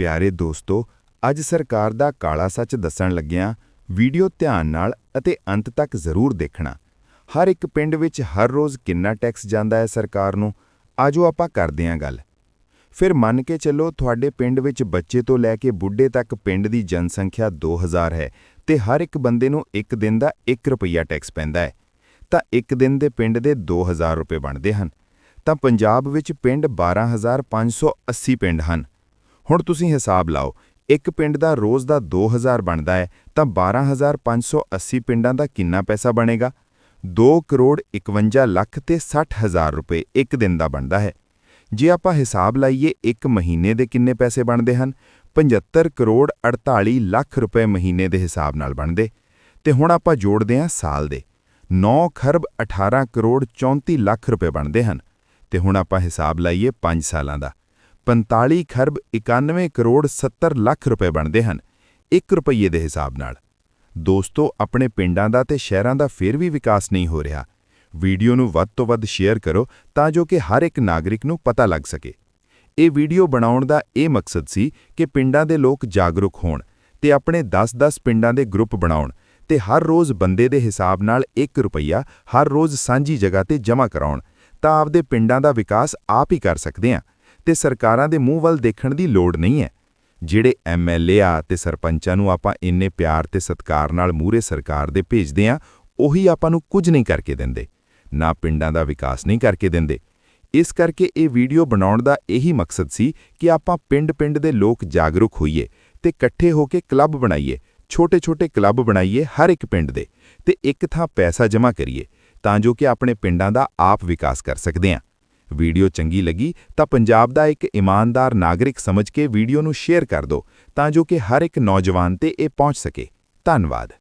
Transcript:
ਪਿਆਰੇ ਦੋਸਤੋ, ਅੱਜ ਸਰਕਾਰ ਦਾ ਕਾਲਾ ਸੱਚ ਦੱਸਣ ਲੱਗਿਆਂ ਵੀਡੀਓ ਧਿਆਨ ਨਾਲ ਅਤੇ ਅੰਤ ਤੱਕ ਜ਼ਰੂਰ ਦੇਖਣਾ। ਹਰ ਇੱਕ ਪਿੰਡ ਵਿੱਚ ਹਰ ਰੋਜ਼ ਕਿੰਨਾ ਟੈਕਸ ਜਾਂਦਾ ਹੈ ਸਰਕਾਰ ਨੂੰ, ਆਜੋ ਆਪਾਂ ਕਰਦੇ ਹਾਂ ਗੱਲ। ਫਿਰ ਮੰਨ ਕੇ ਚੱਲੋ ਤੁਹਾਡੇ ਪਿੰਡ ਵਿੱਚ ਬੱਚੇ ਤੋਂ ਲੈ ਕੇ ਬੁੱਢੇ ਤੱਕ ਪਿੰਡ ਦੀ ਜਨਸੰਖਿਆ 2000 ਹੈ ਤੇ ਹਰ ਇੱਕ ਬੰਦੇ ਨੂੰ ਇੱਕ ਦਿਨ ਦਾ 1 ਰੁਪਈਆ ਟੈਕਸ ਪੈਂਦਾ ਹੈ। ਤਾਂ ਇੱਕ ਦਿਨ ਦੇ ਪਿੰਡ ਦੇ 2000 ਰੁਪਏ ਬਣਦੇ ਹਨ। ਤਾਂ ਪੰਜਾਬ ਵਿੱਚ ਪਿੰਡ 12580 ਪਿੰਡ ਹਨ। ਹੁਣ ਤੁਸੀਂ ਹਿਸਾਬ ਲਾਓ, ਇੱਕ ਪਿੰਡ ਦਾ ਰੋਜ਼ ਦਾ 2000 ਬਣਦਾ ਹੈ, ਤਾਂ 12580 ਪਿੰਡਾਂ ਦਾ ਕਿੰਨਾ ਪੈਸਾ ਬਣੇਗਾ? 2 ਕਰੋੜ 51 ਲੱਖ ਤੇ 60 ਹਜ਼ਾਰ ਰੁਪਏ ਇੱਕ ਦਿਨ ਦਾ ਬਣਦਾ ਹੈ। ਜੇ ਆਪਾਂ ਹਿਸਾਬ ਲਾਈਏ, ਇੱਕ ਮਹੀਨੇ ਦੇ ਕਿੰਨੇ ਪੈਸੇ ਬਣਦੇ ਹਨ? 75 ਕਰੋੜ 48 ਲੱਖ ਰੁਪਏ ਮਹੀਨੇ ਦੇ ਹਿਸਾਬ ਨਾਲ ਬਣਦੇ। ਤੇ ਹੁਣ ਆਪਾਂ ਜੋੜਦੇ ਹਾਂ ਸਾਲ ਦੇ। 9 ਖਰਬ 18 ਕਰੋੜ 34 ਲੱਖ ਰੁਪਏ ਬਣਦੇ ਹਨ। ਤੇ ਹੁਣ ਆਪਾਂ ਹਿਸਾਬ ਲਾਈਏ 5 ਸਾਲਾਂ ਦਾ। 45 ਖਰਬ 91 ਕਰੋੜ 70 ਲੱਖ ਰੁਪਏ ਬਣਦੇ ਹਨ 1 ਰੁਪਏ ਦੇ ਹਿਸਾਬ ਨਾਲ। ਦੋਸਤੋ, ਆਪਣੇ ਪਿੰਡਾਂ ਦਾ ਤੇ ਸ਼ਹਿਰਾਂ ਦਾ ਫਿਰ ਵੀ ਵਿਕਾਸ ਨਹੀਂ ਹੋ ਰਿਹਾ। ਵੀਡੀਓ ਨੂੰ ਵੱਧ ਤੋਂ ਵੱਧ ਸ਼ੇਅਰ ਕਰੋ ਤਾਂ ਜੋ ਕਿ ਹਰ ਇੱਕ ਨਾਗਰਿਕ ਨੂੰ ਪਤਾ ਲੱਗ ਸਕੇ। ਇਹ ਵੀਡੀਓ ਬਣਾਉਣ ਦਾ ਇਹ ਮਕਸਦ ਸੀ ਕਿ ਪਿੰਡਾਂ ਦੇ ਲੋਕ ਜਾਗਰੂਕ ਹੋਣ ਤੇ ਆਪਣੇ 10-10 ਪਿੰਡਾਂ ਦੇ ਗਰੁੱਪ ਬਣਾਉਣ ਤੇ ਹਰ ਰੋਜ਼ ਬੰਦੇ ਦੇ ਹਿਸਾਬ ਨਾਲ 1 ਰੁਪਈਆ ਹਰ ਰੋਜ਼ ਸਾਂਝੀ ਜਗ੍ਹਾ ਤੇ ਜਮ੍ਹਾਂ ਕਰਾਉਣ ਤਾਂ ਆਪਦੇ ਪਿੰਡਾਂ ਦਾ ਵਿਕਾਸ ਆਪ ਹੀ ਕਰ ਸਕਦੇ ਹਾਂ। ਤੇ ਸਰਕਾਰਾਂ ਦੇ ਮੂੰਹ ਵੱਲ ਦੇਖਣ ਦੀ ਲੋੜ ਨਹੀਂ ਹੈ। ਜਿਹੜੇ ਐਮਐਲਏ ਆ ਤੇ ਸਰਪੰਚਾਂ ਨੂੰ ਆਪਾਂ ਇੰਨੇ ਪਿਆਰ ਤੇ ਸਤਿਕਾਰ ਨਾਲ ਮੂਰੇ ਸਰਕਾਰ ਦੇ ਭੇਜਦੇ ਆ ਉਹੀ ਆਪਾਂ ਨੂੰ ਕੁਝ ਨਹੀਂ ਕਰਕੇ ਦਿੰਦੇ। ਨਾ ਪਿੰਡਾਂ ਦਾ ਵਿਕਾਸ ਨਹੀਂ ਕਰਕੇ ਦਿੰਦੇ। ਇਸ ਕਰਕੇ ਇਹ ਵੀਡੀਓ ਬਣਾਉਣ ਦਾ ਇਹੀ ਮਕਸਦ ਸੀ ਕਿ ਆਪਾਂ ਪਿੰਡ-ਪਿੰਡ ਦੇ ਲੋਕ ਜਾਗਰੂਕ ਹੋਈਏ ਤੇ ਇਕੱਠੇ ਹੋ ਕੇ ਕਲੱਬ ਬਣਾਈਏ। ਛੋਟੇ-ਛੋਟੇ ਕਲੱਬ ਬਣਾਈਏ ਹਰ ਇੱਕ ਪਿੰਡ ਦੇ ਤੇ ਇੱਕ ਥਾਂ ਪੈਸਾ ਜਮ੍ਹਾਂ ਕਰੀਏ ਤਾਂ ਜੋ ਕਿ ਆਪਣੇ ਪਿੰਡਾਂ ਦਾ ਆਪ ਵਿਕਾਸ ਕਰ ਸਕਦੇ ਹਾਂ। ਵੀਡੀਓ ਚੰਗੀ ਲੱਗੀ ਤਾਂ ਪੰਜਾਬ ਦਾ ਇੱਕ ਇਮਾਨਦਾਰ ਨਾਗਰਿਕ ਸਮਝ ਕੇ ਵੀਡੀਓ ਨੂੰ ਸ਼ੇਅਰ ਕਰ ਦਿਓ ਤਾਂ ਜੋ ਕਿ ਹਰ ਇੱਕ ਨੌਜਵਾਨ ਤੇ ਇਹ ਪਹੁੰਚ ਸਕੇ। ਧੰਨਵਾਦ।